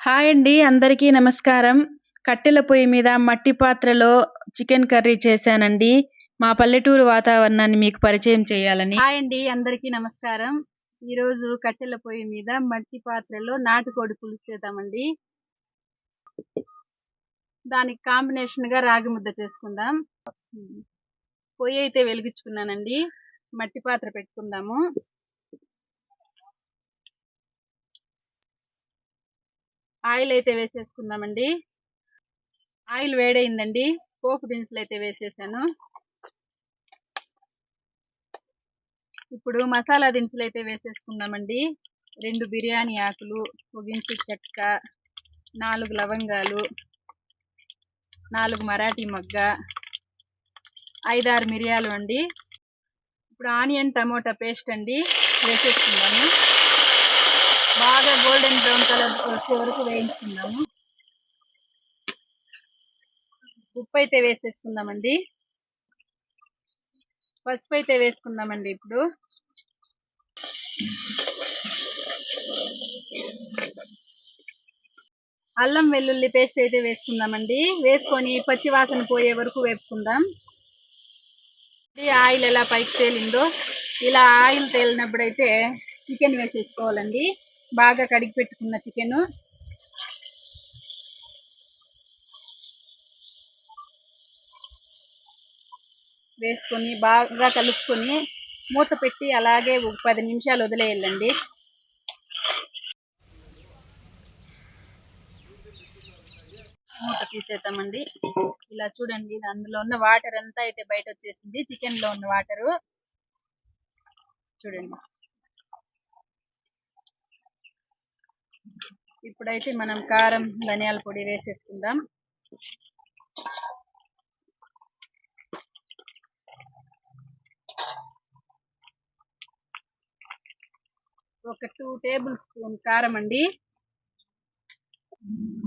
Hi అండి అందరికీ నమస్కారం. కట్టెల పొయ్యి మీద మట్టి పాత్రలో చికెన్ కర్రీ చేశానండి. మా పల్లెటూరు వాతావరణాన్ని మీకు పరిచయం చేయాలని. హాయ్ అండి అందరికీ నమస్కారం. ఈరోజు కట్టెల పొయ్యి మీద మట్టి పాత్రలో నాటుకోడి పులుసు చేద్దామండి. దానికి కాంబినేషన్గా రాగి ముద్ద చేసుకుందాం. పొయ్యి అయితే వెలిగించుకున్నానండి. మట్టి పాత్ర పెట్టుకుందాము. ఆయిల్ అయితే వేసేసుకుందామండి. ఆయిల్ వేడైందండి. పోపు దినుసులు అయితే వేసేసాను. ఇప్పుడు మసాలా దినుసులు అయితే వేసేసుకుందామండి. రెండు బిర్యానీ ఆకులు పొగించు చెక్క నాలుగు లవంగాలు నాలుగు మరాఠీ మొగ్గ ఐదారు మిరియాలు అండి. ఇప్పుడు ఆనియన్ టమోటా పేస్ట్ అండి వేసేసుకుందాము. బాగా గోల్డెన్ బ్రౌన్ కలర్ వచ్చే వరకు వేయించుకుందాము. ఉప్పు అయితే వేసేసుకుందామండి. పసుపు అయితే వేసుకుందామండి ఇప్పుడు. అల్లం వెల్లుల్లి పేస్ట్ అయితే వేసుకుందామండి. వేసుకొని పచ్చి వాసన పోయే వరకు వేపుకుందాం. ఆయిల్ ఎలా పైకి తేలిందో ఇలా ఆయిల్ తేలినప్పుడైతే చికెన్ వేసేసుకోవాలండి. బాగా కడిగి పెట్టుకున్న చికెన్. వేసుకొని బాగా కలుపుకొని మూత పెట్టి అలాగే ఒక పది నిమిషాలు వదిలేయాలండి మూత తీసేద్దామండి. ఇలా చూడండి అందులో ఉన్న వాటర్ అంతా అయితే బయట వచ్చేసింది. చికెన్లో ఉన్న వాటరు. చూడండి. ఇప్పుడైతే మనం కారం ధనియాల పొడి వేసేసుకుందాం. ఒక టూ టేబుల్ స్పూన్ కారం అండి.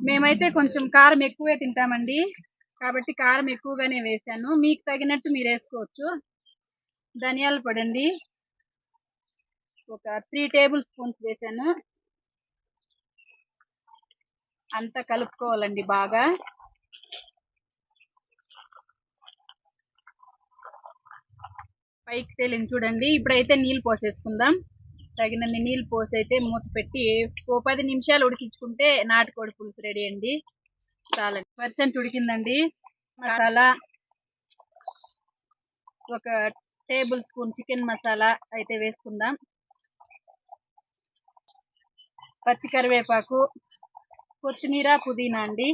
మేమైతే కొంచెం కారం ఎక్కువే తింటామండి. కాబట్టి కారం ఎక్కువగానే వేసాను. మీకు తగినట్టు మీరు వేసుకోవచ్చు. ధనియాల పొడి అండి. ఒక త్రీ టేబుల్ స్పూన్స్ వేసాను. అంతా కలుపుకోవాలండి బాగా. పైకి తేలింది చూడండి. ఇప్పుడైతే నీళ్ళు పోసేసుకుందాం. తగినన్ని నీళ్ళు పోసి అయితే మూత పెట్టి ఓ పది నిమిషాలు ఉడికించుకుంటే నాటుకోడి పులుసు రెడీ అండి. చాలా పర్సెంట్ ఉడికిందండి. మసాలా ఒక టేబుల్ స్పూన్ చికెన్ మసాలా అయితే వేసుకుందాం. పచ్చి కరివేపాకు కొత్తిమీర పుదీనా అండి.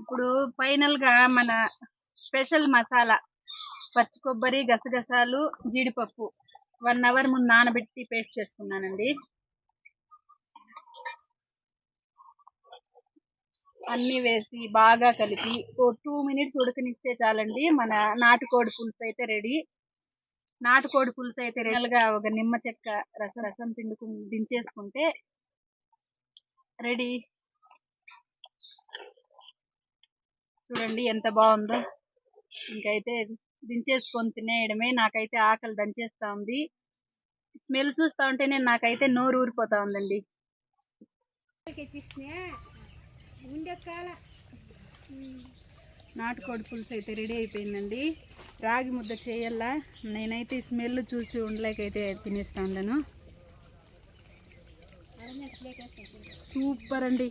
ఇప్పుడు ఫైనల్గా మన స్పెషల్ మసాలా పచ్చి కొబ్బరి గసగసాలు జీడిపప్పు వన్ అవర్ ముందు నానబెట్టి పేస్ట్ చేసుకున్నానండి. అన్ని వేసి బాగా కలిపి ఓ టూ మినిట్స్ ఉడకనిస్తే చాలండి. మన నాటుకోడి పులుసు అయితే రెడీ. నాటుకోడి పులుసు అయితే రెడీగా ఒక నిమ్మ చెక్క రసం రసం పిండుకు దించేసుకుంటే రెడీ చూడండి ఎంత బాగుందో. ఇంకైతే దించేసుకొని తినేయడమే. నాకైతే ఆకలి దంచేస్తా ఉంది. స్మెల్ చూస్తా ఉంటేనే నాకైతే నోరు ఊరిపోతా ఉందండి. నాటుకోడి పులుసు అయితే రెడీ అయిపోయిందండి. రాగి ముద్ద చేయల్లా నేనైతే స్మెల్ చూసి ఉండలేకైతే తినేస్తా ఉండను సూపర్ అండి.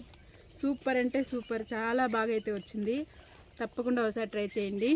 సూపర్ అంటే సూపర్. చాలా బాగా అయితే వచ్చింది. తప్పకుండా ఒకసారి ట్రై చేయండి.